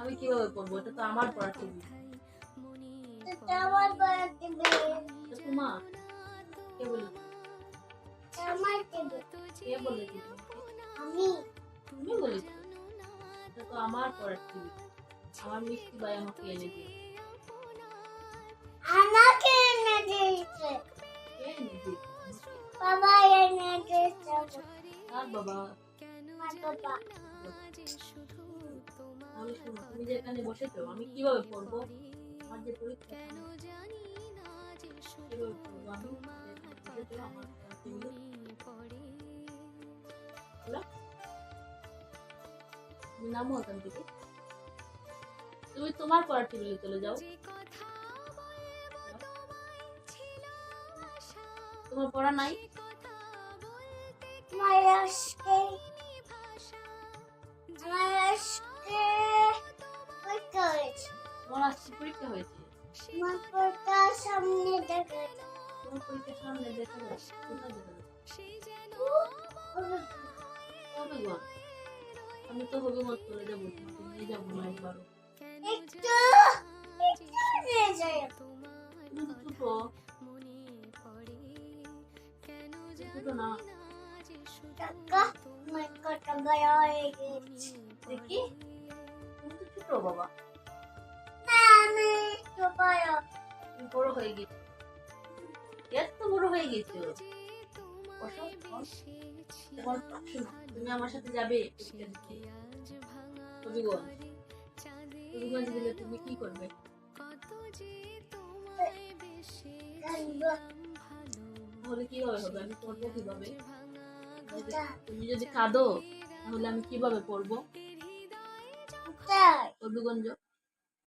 আমি কীভাবে পড়ব এটা তো আমার পড়া এটা আমার বড় টিভি। তোমা কে বলে আমার টিভি। কে বলে আমি। তুমি বলেছ এটা তো আমার পড়ার টিভি। আমার মিষ্টি ভাই আমাকে এনে দিয়ে আমাকে এনে দিয়েছে। কে এনে দিয়ে বাবা এনে দিয়েছে। আর বাবা? তুমি যে এখানে বসেছো আমি কীভাবে পড়ব? আমার যে পরীক্ষা। নামো ওখান থেকে। তুমি তোমার পড়ার টেবিলে চলে যাও। তোমার পড়া নাই? আমার তোমার পরীক্ষা হয়েছে। সামনে দেখা সামনে দেখা যাচ্ছে কোথায় দেখা যাচ্ছে হবিগঞ্জ আমি তো হবিগঞ্জ চলে যাব নিয়ে যাব না তো ছোট বাবা। একটু বড় তুমি হয়ে গেছো। এত বড় হয়ে গেছো। তুমি আমার সাথে যাবে? গেলে তুমি কি করবে? তাহলে কীভাবে হবে? আমি পড়ব কীভাবে? তুমি যদি কাঁদো তাহলে আমি কীভাবে পড়ব? কোথায় হবিগঞ্জ।